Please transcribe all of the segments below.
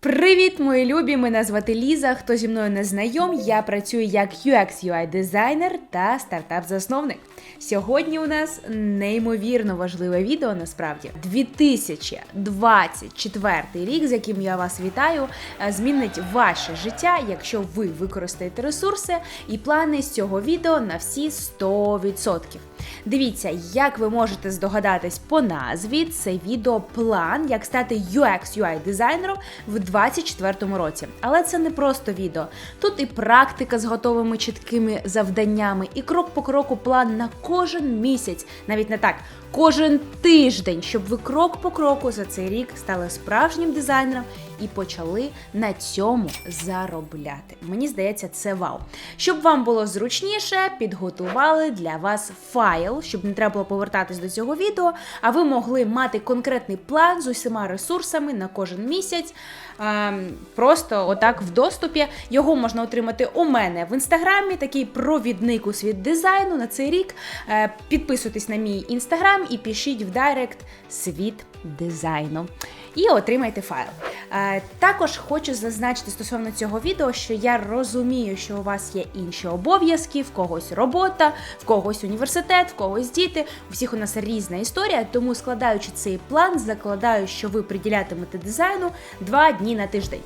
Привіт, мої любі! Мене звати Ліза. Хто зі мною не знайом, я працюю як UX UI дизайнер та стартап-засновник. Сьогодні у нас неймовірно важливе відео. Насправді 2024 рік, з яким я вас вітаю, е, змінить ваше життя, якщо ви використаєте ресурси і плани з цього відео на всі 100%. Дивіться, як ви можете здогадатись по назві, це відео план, як стати UX UI дизайнером в 2024 році. Але це не просто відео. Тут і практика з готовими чіткими завданнями, і крок по кроку план на кожен місяць, навіть не так, кожен тиждень, щоб ви крок по кроку за цей рік стали справжнім дизайнером і почали на цьому заробляти. Мені здається, це вау. Щоб вам було зручніше, підготували для вас файл, щоб не треба було повертатись до цього відео, а ви могли мати конкретний план з усіма ресурсами на кожен місяць. ем, Просто отак в доступі. Його можна отримати у мене в інстаграмі, такий провідник у світ дизайну на цей рік. Е, Підписуйтесь на мій інстаграм і пишіть в директ світ дизайну. І отримайте файл. Е, Також хочу зазначити стосовно цього відео, що я розумію, що у вас є інші обов'язки, в когось робота, в когось університет, в когось діти. У всіх у нас різна історія, тому складаючи цей план, закладаю, що ви приділятимете дизайну два дні на тиждень.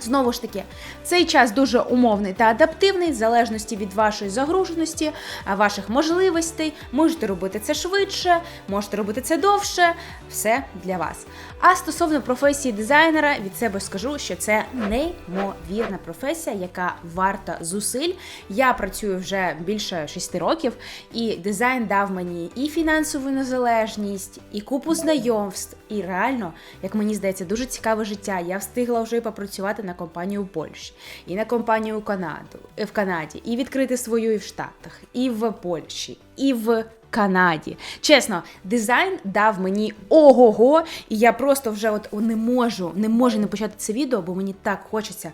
Знову ж таки, цей час дуже умовний та адаптивний, в залежності від вашої загруженості, ваших можливостей. Можете робити це швидше, можете робити це довше. Все для вас. А стосовно професії дизайнера, від себе скажу, що це неймовірна професія, яка варта зусиль. Я працюю вже більше 6 років, і дизайн дав мені і фінансову незалежність, і купу знайомств. І реально, як мені здається, дуже цікаве життя. Я встигла вже попрацювати на компанію Польщі, і на компанію Канаду, в Канаді, і відкрити свою і в Штатах, і в Польщі, і в Канаді. Чесно, дизайн дав мені ого-го, і я просто вже от не можу, не можу не почати це відео, бо мені так хочеться,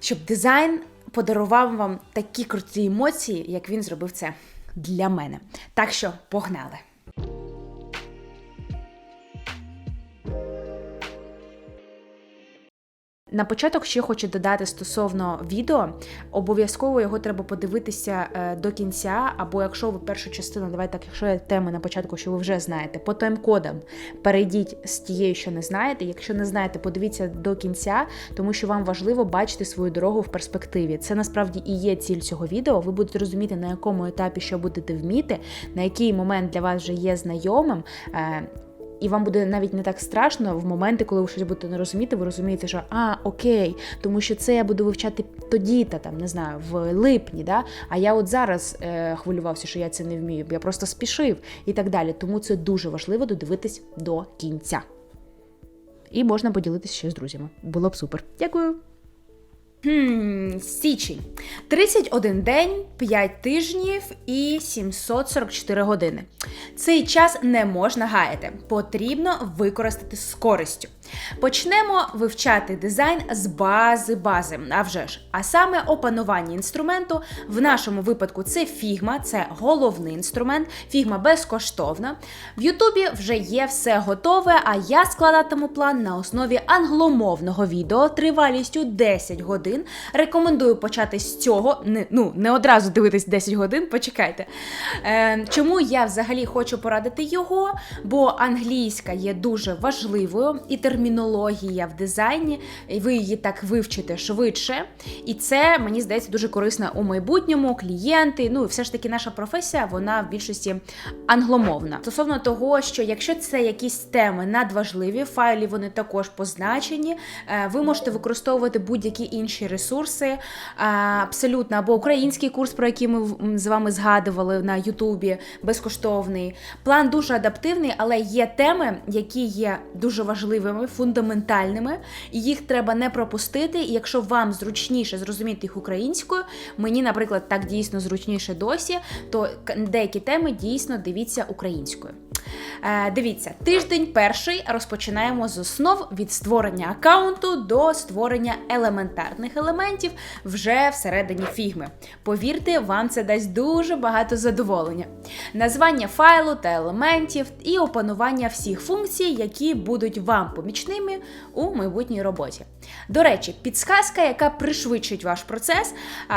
щоб дизайн подарував вам такі круті емоції, як він зробив це для мене. Так що погнали! На початок ще хочу додати стосовно відео. Обов'язково його треба подивитися е, до кінця, або якщо ви першу частину, давайте так, якщо є теми на початку, що ви вже знаєте, по тайм-кодам перейдіть з тією, що не знаєте. Якщо не знаєте, подивіться до кінця, тому що вам важливо бачити свою дорогу в перспективі. Це насправді і є ціль цього відео. Ви будете розуміти, на якому етапі що будете вміти, на який момент для вас вже є знайомим. І вам буде навіть не так страшно в моменти, коли ви щось будете не розуміти, ви розумієте, що а, окей, тому що це я буду вивчати тоді, та там не знаю, в липні, да? а я от зараз е, хвилювався, що я це не вмію, я просто спішив і так далі. Тому це дуже важливо додивитись до кінця. І можна поділитися ще з друзями. Було б супер. Дякую. Хм, січень. 31 день, 5 тижнів і 744 години. Цей час не можна гаяти. Потрібно використати з користю. Почнемо вивчати дизайн з бази бази. А вже ж, а саме опанування інструменту. В нашому випадку це Figma, це головний інструмент. Figma безкоштовна. В Ютубі вже є все готове, а я складатиму план на основі англомовного відео тривалістю 10 годин. Рекомендую почати з цього. Не, ну, не одразу дивитись 10 годин, почекайте. Е, чому я взагалі хочу порадити його? Бо англійська є дуже важливою і термінологія в дизайні, і ви її так вивчите швидше. І це, мені здається, дуже корисно у майбутньому. Клієнти, ну і все ж таки наша професія, вона в більшості англомовна. Стосовно того, що якщо це якісь теми надважливі, файлі вони також позначені, е, ви можете використовувати будь-які інші ресурси, е, абсолютно, або український курс, про який ми з вами згадували на Ютубі, безкоштовний. План дуже адаптивний, але є теми, які є дуже важливими, фундаментальними, і їх треба не пропустити. І якщо вам зручніше зрозуміти їх українською, мені, наприклад, так дійсно зручніше досі, то деякі теми дійсно дивіться українською. Е, дивіться, тиждень перший розпочинаємо з основ від створення аккаунту до створення елементарних елементів вже всередині фігми. Повірте, вам це дасть дуже багато задоволення. Названня файлу та елементів і опанування всіх функцій, які будуть вам помічати зручними у майбутній роботі. До речі, підсказка, яка пришвидшить ваш процес,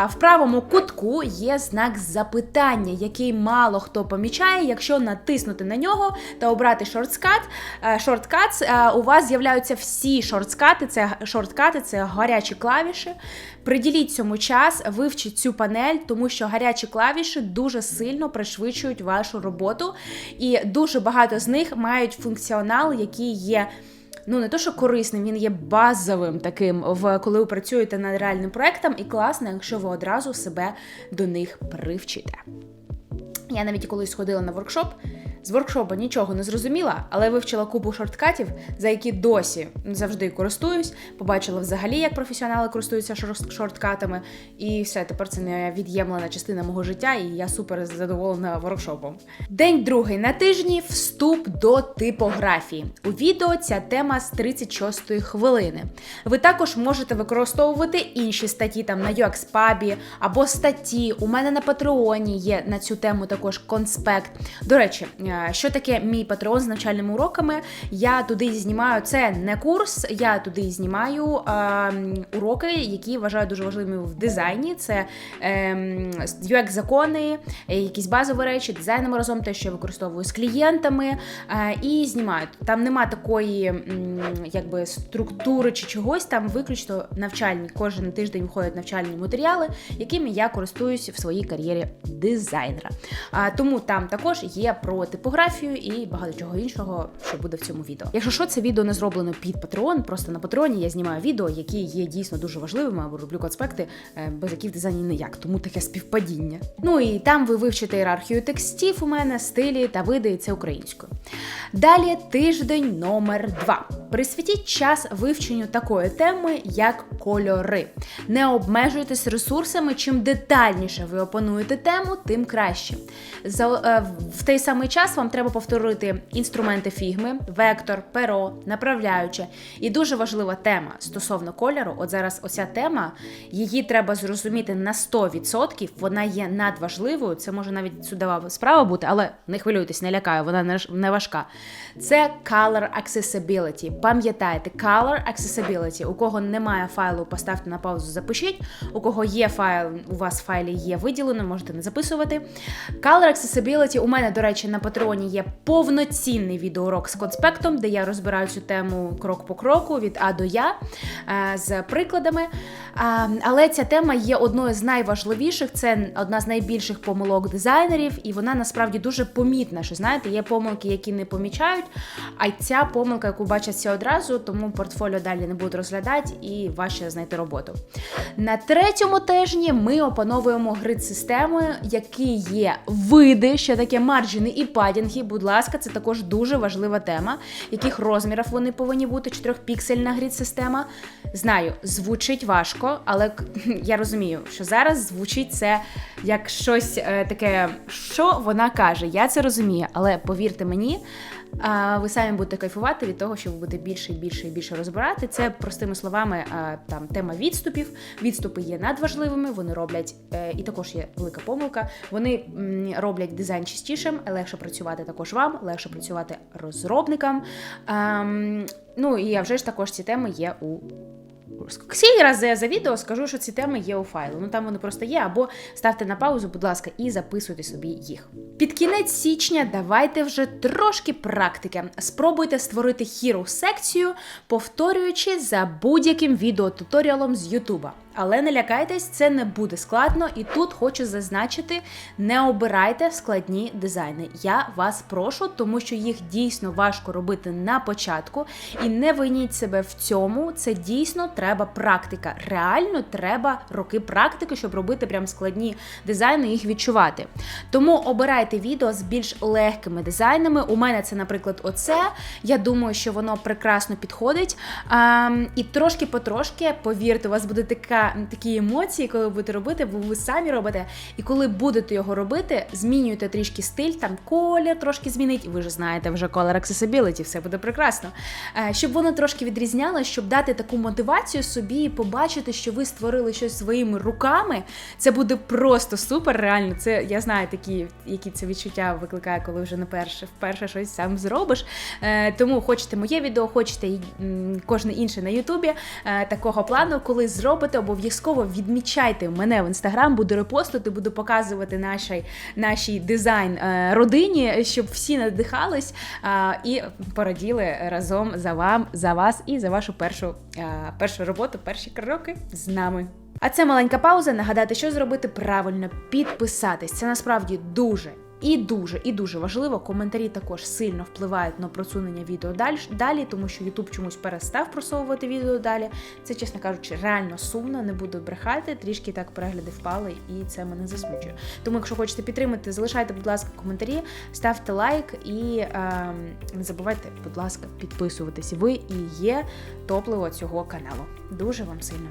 в правому кутку є знак запитання, який мало хто помічає. Якщо натиснути на нього та обрати шорткат, е, шорткат, е, у вас з'являються всі шорткати, це шорткати, це гарячі клавіші. Приділіть цьому час, вивчіть цю панель, тому що гарячі клавіші дуже сильно пришвидшують вашу роботу, і дуже багато з них мають функціонал, який є. Ну, не то, що корисним, він є базовим таким, в коли ви працюєте над реальним проектом, і класно, якщо ви одразу себе до них привчите. Я навіть колись ходила на воркшоп. З воркшопу нічого не зрозуміла, але вивчила купу шорткатів, за які досі завжди користуюсь. Побачила взагалі, як професіонали користуються шорткатами. І все, тепер це не від'ємлена частина мого життя, і я супер задоволена воркшопом. День другий на тижні вступ до типографії. У відео ця тема з 36 хвилини. Ви також можете використовувати інші статті там на UXPub або статті. У мене на Патреоні є на цю тему також конспект. До речі, що таке мій патреон з навчальними уроками? Я туди знімаю це не курс, я туди знімаю е, уроки, які вважаю дуже важливими в дизайні. Це е, UX закони, е, якісь базові речі, дизайнимо разом, те, що я використовую з клієнтами, е, і знімаю. Там нема такої м, якби структури чи чогось, там виключно навчальні. Кожен тиждень виходять навчальні матеріали, якими я користуюсь в своїй кар'єрі дизайнера. А, тому там також є про типографію і багато чого іншого, що буде в цьому відео. Якщо що, це відео не зроблено під Patreon, просто на Патреоні я знімаю відео, які є дійсно дуже важливими, або роблю конспекти, е, без яких дизайні ніяк, тому таке співпадіння. Ну і там ви вивчите ієрархію текстів у мене, стилі та види, і це українською. Далі тиждень номер два. Присвятіть час вивченню такої теми, як кольори. Не обмежуйтесь ресурсами. Чим детальніше ви опануєте тему, тим краще. За, е, в той самий час вам треба повторити інструменти фігми, вектор, перо, направляюче. І дуже важлива тема стосовно кольору. От зараз оця тема, її треба зрозуміти на 100%. Вона є надважливою. Це може навіть судова справа бути, але не хвилюйтесь, не лякаю, вона не важка. Це color accessibility. Пам'ятайте, color accessibility. У кого немає файлу, поставте на паузу, запишіть. У кого є файл, у вас в файлі є виділено, можете не записувати. Color accessibility у мене, до речі, на Патреоні є повноцінний відеоурок з конспектом, де я розбираю цю тему крок по кроку від А до Я е, з прикладами. Але ця тема є одною з найважливіших. Це одна з найбільших помилок дизайнерів, і вона насправді дуже помітна. Що знаєте, є помилки, які не помічають. А ця помилка, яку бачать всі одразу, тому портфоліо далі не будуть розглядати і важче знайти роботу. На третьому тижні ми опановуємо грид-системи, які є види, що таке марджини і падінги. Будь ласка, це також дуже важлива тема. Яких розмірів вони повинні бути? Чотирьохпіксельна грід-система. Знаю, звучить важко, але я розумію, що зараз звучить це як щось е, таке, що вона каже. Я це розумію, але повірте мені. А ви самі будете кайфувати від того, що ви будете більше і більше і більше розбирати. Це простими словами, а, там тема відступів. Відступи є надважливими, вони роблять, е, і також є велика помилка. Вони роблять дизайн чистішим, легше працювати також вам, легше працювати розробникам. Ем, ну і вже ж також ці теми є у Скільки разів за відео скажу, що ці теми є у файлу. Ну там вони просто є, або ставте на паузу, будь ласка, і записуйте собі їх. Під кінець січня давайте вже трошки практики. Спробуйте створити хіру секцію, повторюючи за будь-яким відеотуторіалом з Ютуба. Але не лякайтесь, це не буде складно, і тут хочу зазначити: не обирайте складні дизайни. Я вас прошу, тому що їх дійсно важко робити на початку, і не виніть себе в цьому. Це дійсно треба практика. Реально треба роки практики, щоб робити прям складні дизайни і їх відчувати. Тому обирайте відео з більш легкими дизайнами. У мене це, наприклад, оце. Я думаю, що воно прекрасно підходить. Ем, і трошки потрошки, повірте, у вас буде така такі емоції, коли будете робити, бо ви самі робите. І коли будете його робити, змінюєте трішки стиль, там колір трошки змінить. Ви ж знаєте вже color accessibility, все буде прекрасно. Е, Щоб воно трошки відрізняло, щоб дати таку мотивацію собі і побачити, що ви створили щось своїми руками. Це буде просто супер. Реально, це я знаю такі, які це відчуття викликає, коли вже не перше вперше щось сам зробиш. Е, Тому хочете моє відео, хочете м, кожне інше на Ютубі е, такого плану, коли зробите, обов'язково відмічайте мене в інстаграм, буду репостити, буду показувати нашій, нашій дизайн е, родині, щоб всі надихались е, і пораділи разом за вам, за вас і за вашу першу, е, першу роботу, перші кроки з нами. А це маленька пауза. Нагадати, що зробити правильно, підписатись. Це насправді дуже. І дуже і дуже важливо, коментарі також сильно впливають на просунення відео далі, тому що YouTube чомусь перестав просовувати відео далі. Це, чесно кажучи, реально сумно, не буду брехати. Трішки так перегляди впали, і це мене засмучує. Тому, якщо хочете підтримати, залишайте, будь ласка, коментарі, ставте лайк і е, не забувайте, будь ласка, підписуватись. Ви і є топливо цього каналу. Дуже вам сильно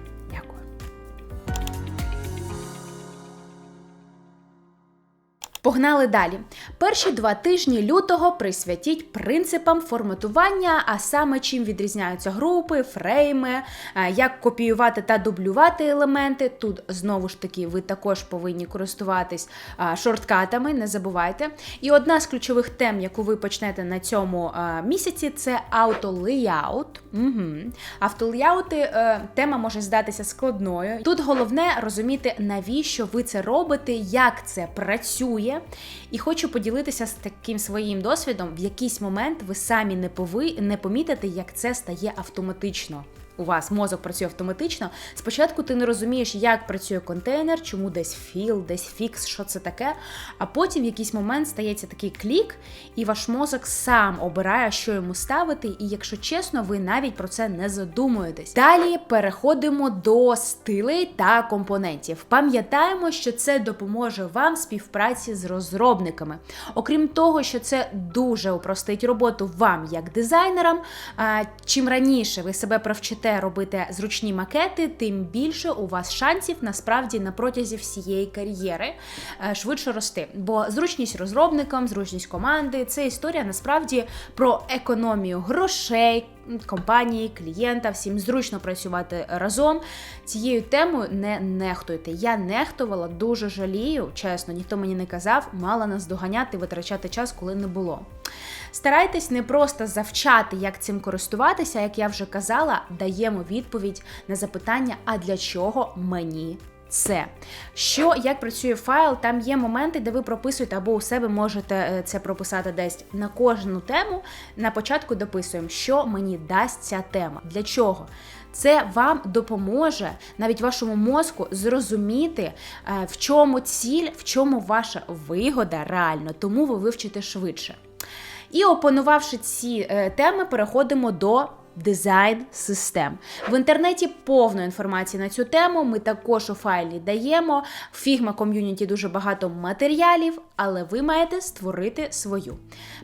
Погнали далі. Перші два тижні лютого присвятіть принципам форматування, а саме чим відрізняються групи, фрейми, е, як копіювати та дублювати елементи. Тут знову ж таки ви також повинні користуватись шорткатами, не забувайте. І одна з ключових тем, яку ви почнете на цьому місяці, це автолеяут. Угу. Автолеяути е, тема може здатися складною. Тут головне розуміти, навіщо ви це робите, як це працює. І хочу поділитися з таким своїм досвідом. В якийсь момент ви самі не пови не помітите, як це стає автоматично. У вас мозок працює автоматично. Спочатку ти не розумієш, як працює контейнер, чому десь філ, десь фікс, що це таке. А потім в якийсь момент стається такий клік, і ваш мозок сам обирає, що йому ставити. І якщо чесно, ви навіть про це не задумуєтесь. Далі переходимо до стилей та компонентів. Пам'ятаємо, що це допоможе вам в співпраці з розробниками. Окрім того, що це дуже упростить роботу вам як дизайнерам. Чим раніше ви себе провчите робити зручні макети, тим більше у вас шансів насправді на протязі всієї кар'єри е, швидше рости. Бо зручність розробникам, зручність команди це історія насправді про економію грошей. Компанії, клієнта, всім зручно працювати разом. Цією темою не нехтуйте. Я нехтувала, дуже жалію, чесно, ніхто мені не казав, мала нас доганяти, витрачати час, коли не було. Старайтесь не просто завчати, як цим користуватися, як я вже казала, даємо відповідь на запитання, а для чого мені це. Що, як працює файл, там є моменти, де ви прописуєте або у себе можете е, це прописати десь на кожну тему. На початку дописуємо, що мені дасть ця тема. Для чого? Це вам допоможе навіть вашому мозку зрозуміти, е, в чому ціль, в чому ваша вигода реально, тому ви вивчите швидше. І опанувавши ці е, теми, переходимо до дизайн систем. В інтернеті повно інформації на цю тему. Ми також у файлі даємо. Figma ком'юніті дуже багато матеріалів, але ви маєте створити свою.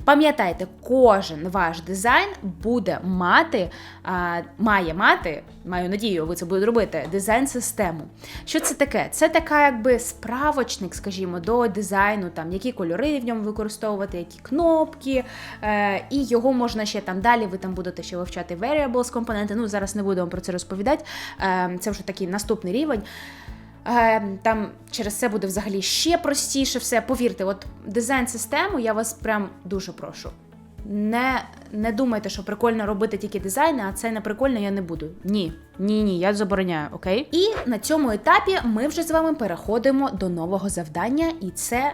Пам'ятайте, кожен ваш дизайн буде мати, а, має мати, маю надію, ви це будете робити, дизайн-систему. Що це таке? Це така, якби справочник, скажімо, до дизайну, там які кольори в ньому використовувати, які кнопки, е, і його можна ще там далі. Ви там будете ще вивчати variables компоненти. Ну зараз не буду вам про це розповідати. Е, це вже такий наступний рівень. Е, Там через це буде взагалі ще простіше все. Повірте, от дизайн систему я вас прям дуже прошу. Не не думайте, що прикольно робити тільки дизайни, а це не прикольно, я не буду. Ні, ні, ні, я забороняю, окей? І на цьому етапі ми вже з вами переходимо до нового завдання, і це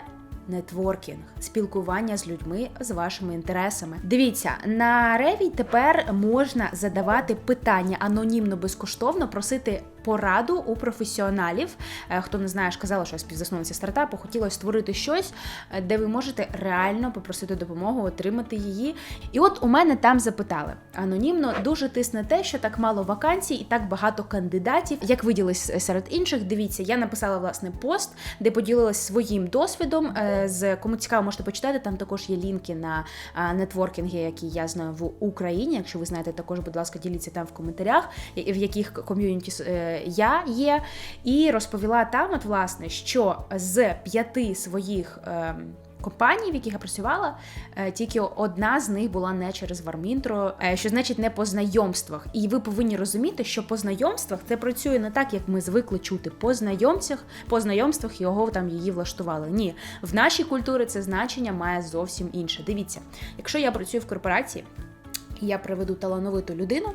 нетворкінг, спілкування з людьми з вашими інтересами. Дивіться, на Реві тепер можна задавати питання анонімно безкоштовно, просити пораду у професіоналів. Е, Хто не знає, ж казала, що я співзасновниця стартапу, хотілося створити щось, е, де ви можете реально попросити допомогу, отримати її. І от у мене там запитали анонімно, дуже тисне те, що так мало вакансій і так багато кандидатів. Як виділись серед інших, дивіться, я написала власне пост, де поділилась своїм досвідом. е, е, з кому цікаво, можете почитати. Там також є лінки на е, нетворкінги, які я знаю в Україні. Якщо ви знаєте, також, будь ласка, діліться там в коментарях, в яких ком'юніті е, я є. І розповіла там, от власне, що з п'яти своїх. Ем, компаній, в яких я працювала, е, тільки одна з них була не через Вармінтро, е, що значить не по знайомствах. І ви повинні розуміти, що по знайомствах це працює не так, як ми звикли чути. По знайомцях, по знайомствах його там її влаштували. Ні, в нашій культурі це значення має зовсім інше. Дивіться, якщо я працюю в корпорації. Я приведу талановиту людину,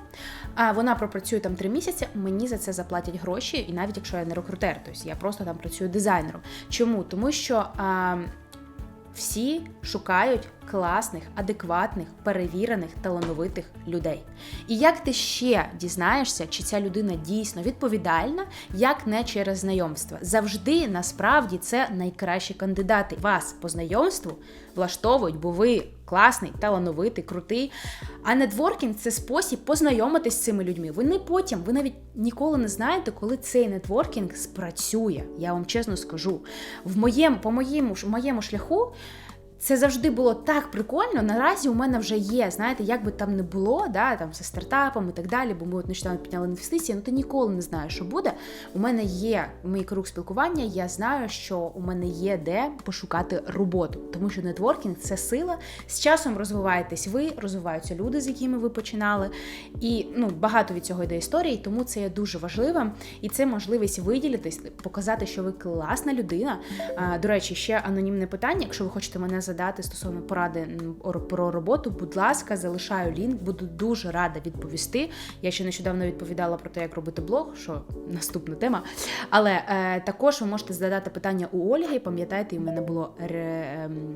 а вона пропрацює там три місяці. Мені за це заплатять гроші, і навіть якщо я не рекрутер, тобто я просто там працюю дизайнером. Чому? Тому що а, всі шукають класних, адекватних, перевірених, талановитих людей. І як ти ще дізнаєшся, чи ця людина дійсно відповідальна, як не через знайомство? Завжди насправді це найкращі кандидати. Вас по знайомству влаштовують, бо ви класний, талановитий, крутий. А нетворкінг це спосіб познайомитись з цими людьми. Ви не потім, ви навіть ніколи не знаєте, коли цей нетворкінг спрацює. Я вам чесно скажу. В моєму, по моєму, моєму шляху. Це завжди було так прикольно. Наразі у мене вже є, знаєте, як би там не було, да, там зі стартапом і так далі, бо ми от нещодавно підняли інвестиції, ну ти ніколи не знаєш, що буде. У мене є мій круг спілкування, я знаю, що у мене є де пошукати роботу, тому що нетворкінг це сила. З часом розвиваєтесь ви, розвиваються люди, з якими ви починали. І ну, багато від цього йде історії, тому це є дуже важливим. І це можливість виділитись, показати, що ви класна людина. А, До речі, ще анонімне питання, якщо ви хочете мене задати стосовно поради про роботу, будь ласка, залишаю лінк, буду дуже рада відповісти. Я ще нещодавно відповідала про те, як робити блог, що наступна тема. Але е, також ви можете задати питання у Ольги. Пам'ятаєте, у мене було ре, ем,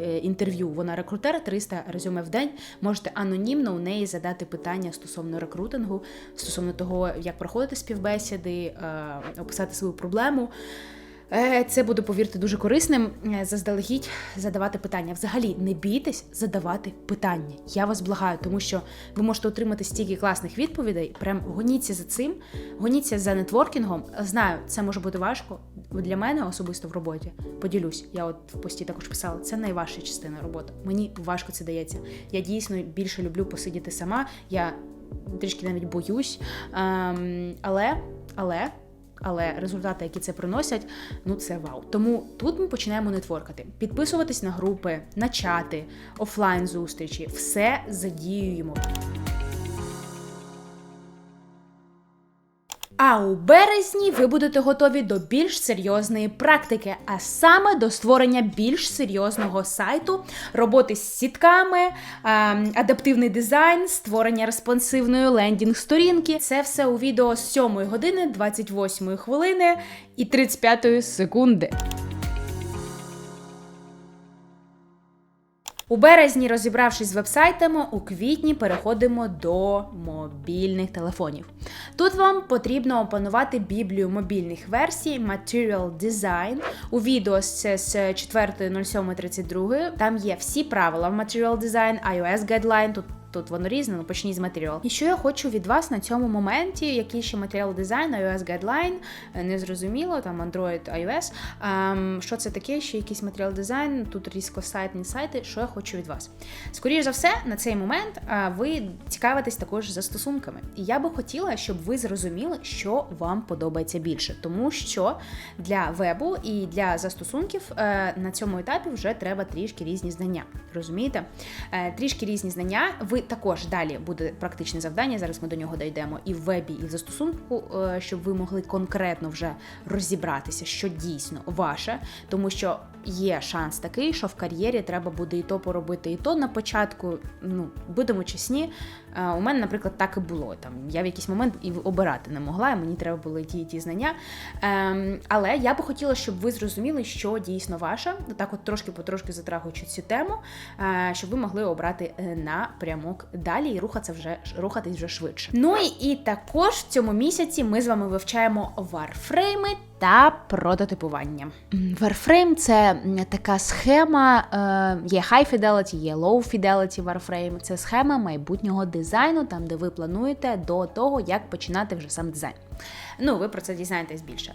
е, інтерв'ю. Вона рекрутер, 300 резюме в день. Можете анонімно у неї задати питання стосовно рекрутингу, стосовно того, як проходити співбесіди, е, описати свою проблему. Е, це буде, повірте, дуже корисним. Е, заздалегідь задавати питання. Взагалі, не бійтесь задавати питання. Я вас благаю, тому що ви можете отримати стільки класних відповідей. Прям гоніться за цим, гоніться за нетворкінгом. Знаю, це може бути важко для мене особисто в роботі. Поділюсь, я от в пості також писала. Це найважча частина роботи. Мені важко це дається. Я дійсно більше люблю посидіти сама. Я трішки навіть боюсь. Ем, але, але але результати, які це приносять, ну це вау. Тому тут ми починаємо нетворкати. Підписуватись на групи, на чати, офлайн зустрічі, все задіюємо. А у березні ви будете готові до більш серйозної практики, а саме до створення більш серйозного сайту, роботи з сітками, адаптивний дизайн, створення респонсивної лендінг-сторінки. Це все у відео з 7 години, 28 хвилини і 35 секунди. У березні, розібравшись з вебсайтами, у квітні переходимо до мобільних телефонів. Тут вам потрібно опанувати біблію мобільних версій Material Design. У відео з 4.07.32. Там є всі правила в Material Design, iOS Guideline, тут Тут воно різне, ну почніть з матеріалу. І що я хочу від вас на цьому моменті, який ще матеріал дизайн, iOS Guideline, е, незрозуміло, там Android, iOS. Ем, що це таке? Ще якийсь матеріал дизайн, тут різкосайтні сайти. Що я хочу від вас? Скоріше за все, на цей момент е, ви цікавитесь також застосунками. І я би хотіла, щоб ви зрозуміли, що вам подобається більше, тому що для вебу і для застосунків е, на цьому етапі вже треба трішки різні знання. Розумієте? Трішки різні знання. Ви також далі буде практичне завдання. Зараз ми до нього дійдемо і в вебі, і в застосунку, е, щоб ви могли конкретно вже розібратися, що дійсно ваше, тому що є шанс такий, що в кар'єрі треба буде і то поробити, і то на початку. Ну будемо чесні. Е, у мене, наприклад, так і було. Там я в якийсь момент і обирати не могла, і мені треба були ті і ті знання. Ем, але я би хотіла, щоб ви зрозуміли, що дійсно ваше, так от трошки потрошки затрагуючи цю тему, е, щоб ви могли обрати напрямок далі і рухатися вже рухатись вже швидше. Ну і також в цьому місяці ми з вами вивчаємо варфрейми та прототипування. Warframe – це така схема, е, є High Fidelity, є Low Fidelity Warframe. Це схема майбутнього дизайну, там де ви плануєте до того, як починати вже сам дизайн. Ну, ви про це дізнаєтесь більше.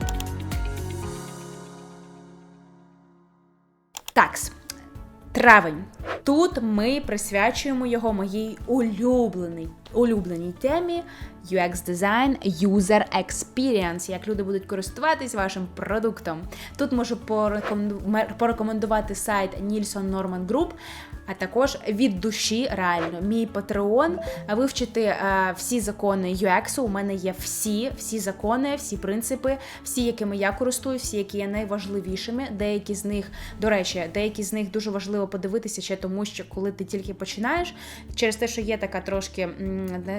Такс. Травень. Тут ми присвячуємо його моїй улюбленій улюбленій темі UX Design User Experience, як люди будуть користуватись вашим продуктом. Тут можу порекомендувати сайт Nielsen Norman Group, а також від душі, реально, мій патреон, вивчити всі закони UX. У мене є всі, всі закони, всі принципи, всі, якими я користуюсь, всі, які є найважливішими. Деякі з них, до речі, деякі з них дуже важливо подивитися ще тому, що коли ти тільки починаєш, через те, що є така трошки,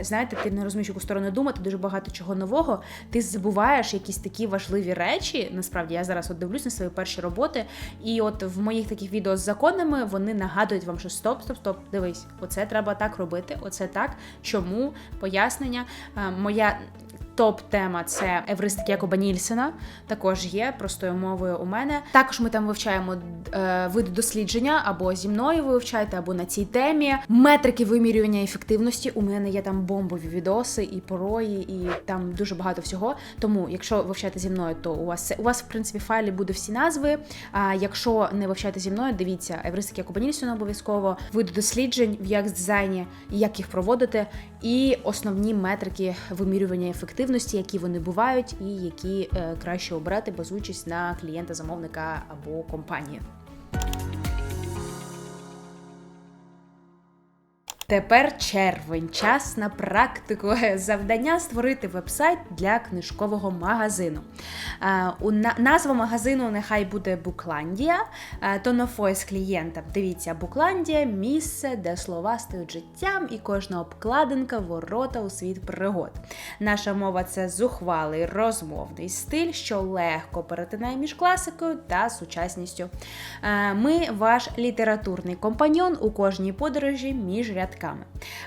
знаєте, ти не розумієш, яку сторону думати, дуже багато чого нового. Ти забуваєш якісь такі важливі речі. Насправді я зараз от дивлюсь на свої перші роботи, і от в моїх таких відео з законами вони нагадують вам що стоп, стоп, стоп, дивись, оце треба так робити, оце так. Чому пояснення? Е, моя топ-тема це евристики Якоба Нільсена. Також є простою мовою у мене. Також ми там вивчаємо е, види дослідження або зі мною ви вивчаєте, або на цій темі. Метрики вимірювання ефективності. У мене є там бомбові відоси і порої, і там дуже багато всього. Тому, якщо ви вивчаєте зі мною, то у вас у вас в принципі файлі буде всі назви. А якщо не вивчаєте зі мною, дивіться евристики Якоба Нільсена обов'язково види досліджень в як дизайні, як їх проводити, і основні метрики вимірювання ефективності активності, які вони бувають, і які е, краще обрати, базуючись на клієнта-замовника або компанії. Тепер червень, час на практику. Завдання створити вебсайт для книжкового магазину. У Назва магазину нехай буде Букландія, тонофой клієнтам. Дивіться, Букландія місце, де слова стають життям, і кожна обкладинка ворота у світ пригод. Наша мова це зухвалий розмовний стиль, що легко перетинає між класикою та сучасністю. Ми ваш літературний компаньон у кожній подорожі між рядками квитками.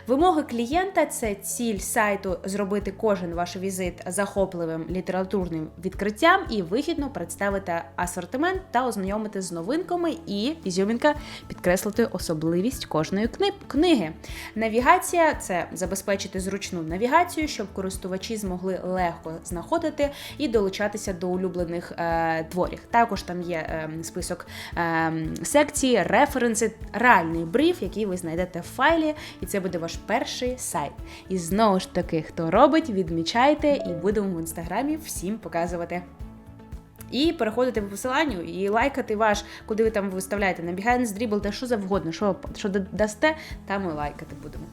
Вимоги клієнта це ціль сайту зробити кожен ваш візит захопливим літературним відкриттям і вигідно представити асортимент та ознайомити з новинками і ізюмінка підкреслити особливість кожної книги. Навігація це забезпечити зручну навігацію, щоб користувачі змогли легко знаходити і долучатися до улюблених е, творів. Також там є е, список е, секцій, референси, реальний бриф, який ви знайдете в файлі, і це буде ваш перший сайт. І знову ж таки, хто робить, відмічайте і будемо в інстаграмі всім показувати. І переходити по посиланню і лайкати ваш, куди ви там виставляєте на Behance, Dribble, та що завгодно, що що дасте, там і лайкати будемо.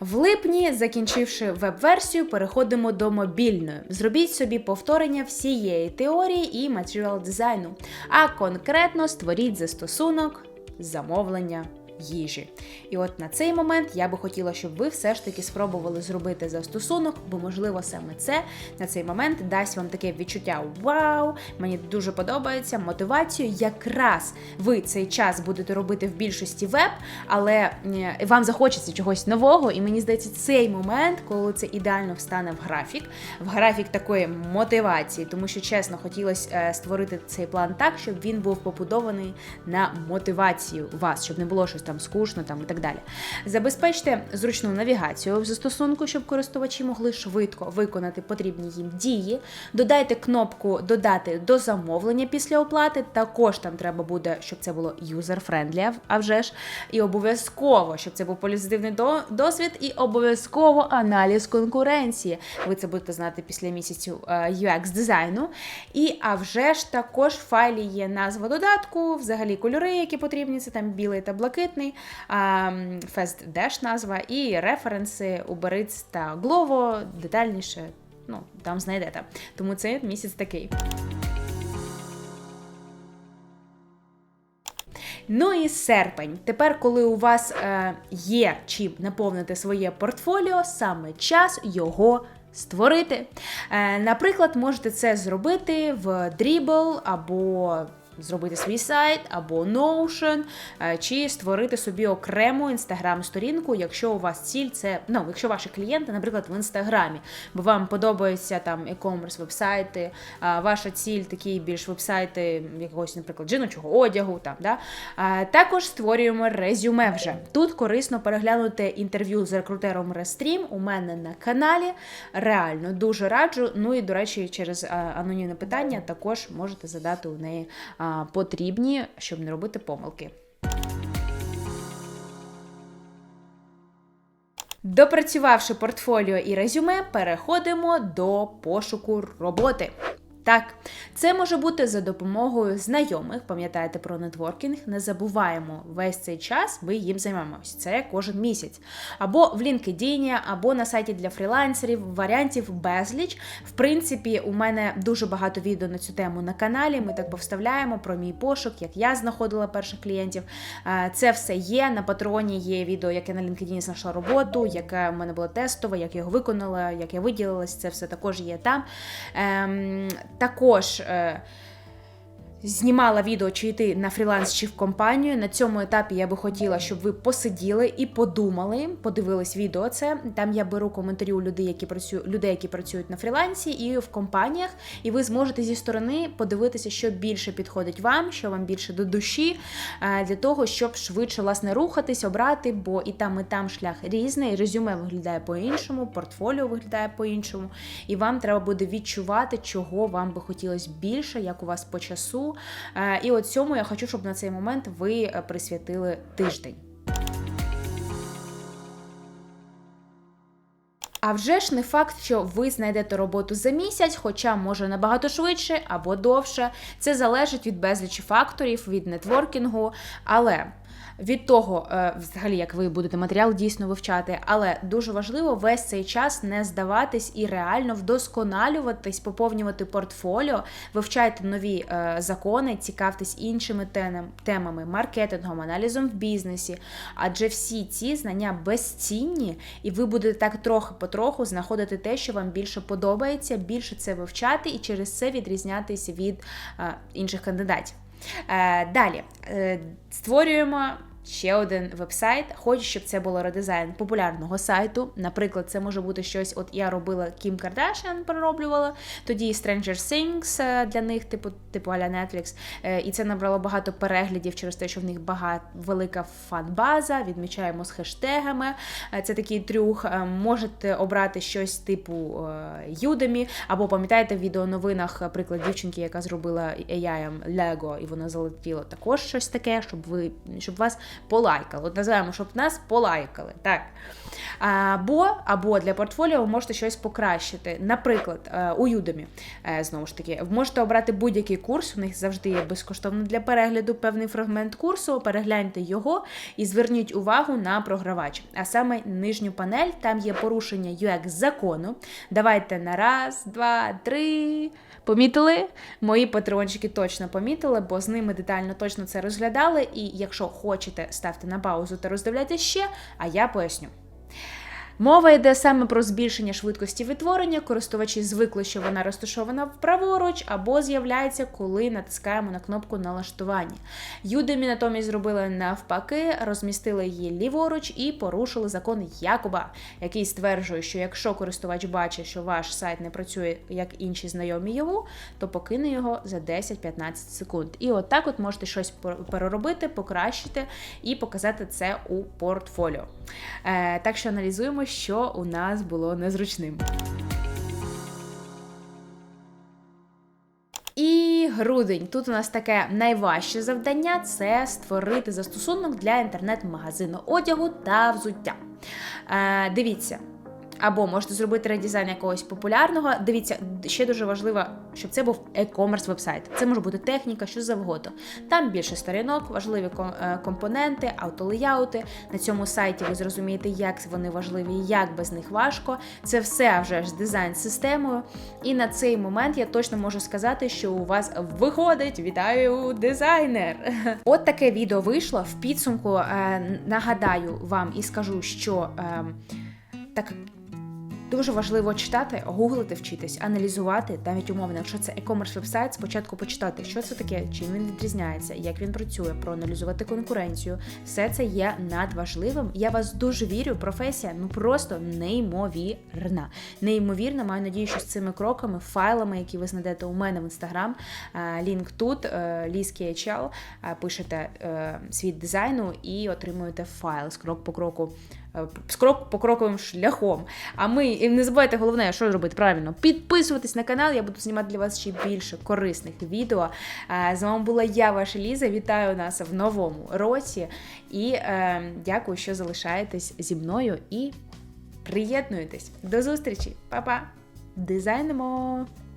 В липні, закінчивши веб-версію, переходимо до мобільної. Зробіть собі повторення всієї теорії і матеріал дизайну, а конкретно створіть застосунок замовлення їжі. І от на цей момент я би хотіла, щоб ви все ж таки спробували зробити застосунок, бо, можливо, саме це на цей момент дасть вам таке відчуття Вау! Мені дуже подобається мотивацію. Якраз ви цей час будете робити в більшості веб, але вам захочеться чогось нового, і мені здається, цей момент, коли це ідеально встане в графік, в графік такої мотивації, тому що чесно хотілося е, створити цей план так, щоб він був побудований на мотивацію вас, щоб не було щось там скучно там і так далі. Забезпечте зручну навігацію в застосунку, щоб користувачі могли швидко виконати потрібні їм дії. Додайте кнопку Додати до замовлення після оплати. Також там треба буде, щоб це було user-friendly, а вже ж. І обов'язково, щоб це був позитивний досвід, і обов'язково аналіз конкуренції. Ви це будете знати після місяцю е, UX дизайну. І а вже ж також в файлі є назва додатку, взагалі кольори, які потрібні, це там білий та блакитний конкретний Fast Dash назва, і референси у Бериц та Glovo детальніше ну, там знайдете. Тому цей місяць такий. Ну і серпень. Тепер, коли у вас е, є чим наповнити своє портфоліо, саме час його створити. Е, Наприклад, можете це зробити в Dribble або зробити свій сайт або Notion, е, чи створити собі окрему інстаграм-сторінку, якщо у вас ціль це ну, якщо ваші клієнти, наприклад, в інстаграмі, бо вам подобаються там e-commerce вебсайти, ваша ціль такі більш вебсайти якогось, наприклад, жіночого одягу. Там да також створюємо резюме вже тут. Корисно переглянути інтерв'ю з рекрутером Рестрім у мене на каналі. Реально дуже раджу. Ну і до речі, через анонімне питання також можете задати у неї потрібні, щоб не робити помилки. Допрацювавши портфоліо і резюме, переходимо до пошуку роботи. Так, це може бути за допомогою знайомих, пам'ятаєте про нетворкінг, не забуваємо весь цей час, ми їм займаємося. Це кожен місяць. Або в LinkedIn, або на сайті для фрілансерів, варіантів безліч. В принципі, у мене дуже багато відео на цю тему на каналі. Ми так повставляємо про мій пошук, як я знаходила перших клієнтів. Це все є. На патроні є відео, як я на LinkedIn знайшла роботу, яке в мене було тестове, як я його виконала, як я виділилась. Це все також є там. Також е, знімала відео, чи йти на фріланс чи в компанію. На цьому етапі я би хотіла, щоб ви посиділи і подумали, подивились відео. Це там я беру коментарі у людей, які працюють людей, які працюють на фрілансі і в компаніях, і ви зможете зі сторони подивитися, що більше підходить вам, що вам більше до душі, е, для того, щоб швидше власне рухатись, обрати, бо і там, і там шлях різний. Резюме виглядає по-іншому, портфоліо виглядає по-іншому, і вам треба буде відчувати, чого вам би хотілося більше, як у вас по часу. Е, і от цьому я хочу, щоб на цей момент ви е, присвятили тиждень. А вже ж не факт, що ви знайдете роботу за місяць, хоча може набагато швидше або довше. Це залежить від безлічі факторів, від нетворкінгу. Але від того, е, взагалі, як ви будете матеріал дійсно вивчати, але дуже важливо весь цей час не здаватись і реально вдосконалюватись, поповнювати портфоліо, вивчайте нові е, закони, цікавтесь іншими темами, маркетингом, аналізом в бізнесі. Адже всі ці знання безцінні, і ви будете так трохи-потроху знаходити те, що вам більше подобається, більше це вивчати і через це відрізнятися від е, інших кандидатів. Далі створюємо ще один вебсайт. Хочу, щоб це було редизайн популярного сайту. Наприклад, це може бути щось. От я робила Кім Кардашіан, перероблювала, тоді Stranger Things е, для них, типу типу Аля Netflix. Е, і це набрало багато переглядів через те, що в них багато велика фан-база, відмічаємо з хештегами. Е, це такий трюх. Можете обрати щось типу Udemy, або пам'ятаєте в відеоновинах приклад дівчинки, яка зробила AI Lego, і вона залетіла також щось таке, щоб ви щоб вас полайкали. От називаємо, щоб нас полайкали. Так. Або або для портфоліо ви можете щось покращити. Наприклад, е, у е, знову ж таки, можете обрати будь-який курс, у них завжди є безкоштовно для перегляду певний фрагмент курсу, перегляньте його і зверніть увагу на програвач. А саме нижню панель, там є порушення UX закону. Давайте на раз, два, три. Помітили? Мої патрончики точно помітили, бо з ними детально точно це розглядали. І якщо хочете, ставте на паузу та роздивляйте ще, а я поясню. Мова йде саме про збільшення швидкості відтворення, користувачі звикли, що вона розташована праворуч, або з'являється, коли натискаємо на кнопку налаштування. Юдемі натомість зробили навпаки, розмістили її ліворуч і порушили закон Якоба, який стверджує, що якщо користувач бачить, що ваш сайт не працює як інші знайомі його, то покине його за 10-15 секунд. І от от можете щось переробити, покращити і показати це у портфоліо. Е, Так що аналізуємо що у нас було незручним. І грудень. Тут у нас таке найважче завдання це створити застосунок для інтернет-магазину одягу та взуття. Е, Дивіться. Або можете зробити редизайн якогось популярного. Дивіться, ще дуже важливо, щоб це був e-commerce вебсайт. Це може бути техніка, що завгодно. Там більше сторінок, важливі е, компоненти, автолеяути. На цьому сайті ви зрозумієте, як вони важливі, як без них важко. Це все вже ж дизайн системою. І на цей момент я точно можу сказати, що у вас виходить. Вітаю, дизайнер! От таке відео вийшло. В підсумку е, нагадаю вам і скажу, що е, так Дуже важливо читати, гуглити, вчитись, аналізувати, навіть умовно, якщо це e-commerce вебсайт, спочатку почитати, що це таке, чим він відрізняється, як він працює, проаналізувати конкуренцію. Все це є надважливим. Я вас дуже вірю. Професія ну просто неймовірна. Неймовірна. Маю надію, що з цими кроками, файлами, які ви знайдете у мене в інстаграм, е, лінк тут, ліски е, пишете е, світ дизайну і отримуєте файл з крок по кроку. Е, по кроковим шляхом. А ми і не забувайте головне, що робити правильно. Підписуватись на канал. Я буду знімати для вас ще більше корисних відео. Е, З вами була я, ваша Ліза. Вітаю нас в новому році. І е, дякую, що залишаєтесь зі мною і приєднуєтесь. До зустрічі, Па-па! Дизайнемо!